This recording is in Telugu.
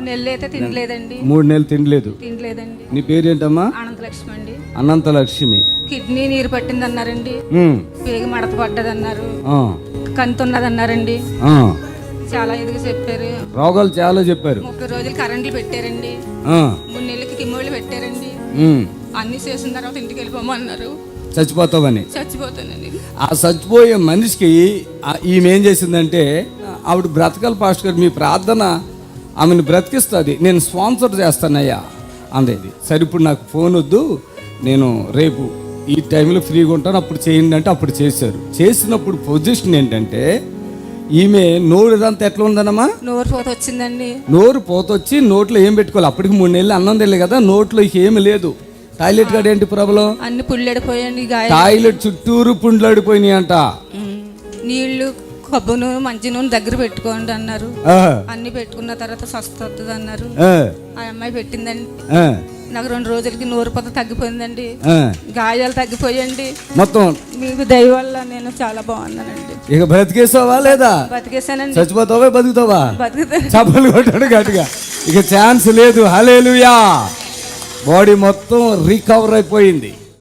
మూడు నెలలు అయితే తినలేదండి. మూడు నెలలు తినలేదు. తినలేదండి. నీ పేరేంటమ్మా? అనంతలక్ష్మి అండి. అనంత లక్ష్మి కిడ్నీ నీరు పట్టింది అన్నారండి పేగి మడత పడ్డదన్నారు. ఆ, కంతున్నదన్నారండి. ఆ. చాలా ఇదిగా చెప్పారు. రోగాలు చాలా చెప్పారు. ముప్పై రోజులు కరెంట్లు పెట్టారండి. మూడు నెలలకి కిమ్మోళ్ళు పెట్టారండి. అన్ని చేసిన తర్వాత ఇంటికి వెళ్ళిపోమన్నారు. చచ్చిపోతావని. ఆ చచ్చిపోయే మనిషికి ఈమె ఏం చేసిందంటే ఆవిడ బ్రతకాలి పాస్టర్ గారు మీ ప్రార్థన ఆమెను బ్రతికిస్తుంది. నేను స్పాన్సర్ చేస్తానయ్యా అందేది సరే ఇప్పుడు నాకు ఫోన్ వద్దు. నేను రేపు ఈ టైంలో ఫ్రీగా ఉంటాను. అప్పుడు చేయండి అంటే అప్పుడు చేశారు. చేసినప్పుడు పొజిషన్ ఏంటంటే ఈమె నోరు ఇదంతా ఎట్లా ఉందన్నమా నోరు పోత వచ్చిందండి. నోరు పోతొచ్చి నోట్లో ఏం పెట్టుకోవాలి? అప్పటికి మూడు నెలలు అన్నం తెలియదు కదా నోట్లో ఏమి లేదు. టాయిలెట్ కాడ ఏంటి ప్రాబ్లం? అన్ని పుల్లెడిపోయండి టాయిలెట్ చుట్టూరు పుండ్లాడిపోయినాయి అంట. నీళ్ళు కొబ్బరి నూనె మంచి నూనె దగ్గర పెట్టుకోండి అన్నారు. అన్ని పెట్టుకున్న తర్వాత స్వస్థ వస్తుంది అన్నారు. ఆ, అమ్మాయి పెట్టిందండి. నాకు రెండు రోజులకి నోరు పొత తగ్గిపోయిందండి. గాయాలు తగ్గిపోయండి. మొత్తం మీకు దయ వల్ల నేను చాలా బాగున్నానండి. ఇక బ్రతికేసావా లేదా? బతికేసానండి చచ్చిపోతావా బతుకుతావా? బతికితే చప్పలు కొట్టాడు గట్టిగా. ఇక ఛాన్స్ లేదు. హలేలుయా బాడీ మొత్తం రికవర్ అయిపోయింది.